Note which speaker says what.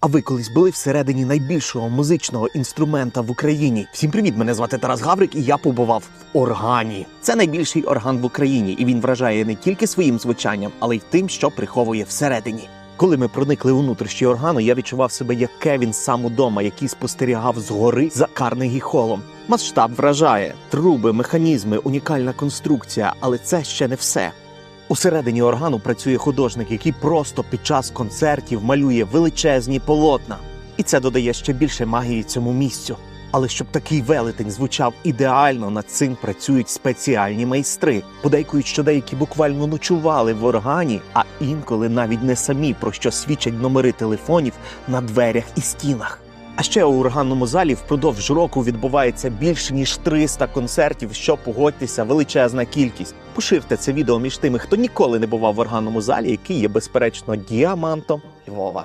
Speaker 1: А ви колись були всередині найбільшого музичного інструмента в Україні? Всім привіт! Мене звати Тарас Гаврик, і я побував в органі. Це найбільший орган в Україні, і він вражає не тільки своїм звучанням, але й тим, що приховує всередині. Коли ми проникли у внутрішні органу, я відчував себе як Кевін сам удома, який спостерігав згори за Карнегі холом. Масштаб вражає труби, механізми, унікальна конструкція, але це ще не все. Усередині органу працює художник, який просто під час концертів малює величезні полотна. І це додає ще більше магії цьому місцю. Але щоб такий велетень звучав ідеально, над цим працюють спеціальні майстри. Подейкують, що деякі буквально ночували в органі, а інколи навіть не самі, про що свідчать номери телефонів на дверях і стінах. А ще у органному залі впродовж року відбувається більше ніж 300 концертів, що погодьтеся, величезна кількість. Поширте це відео між тими, хто ніколи не бував в органному залі, який є безперечно діамантом Львова.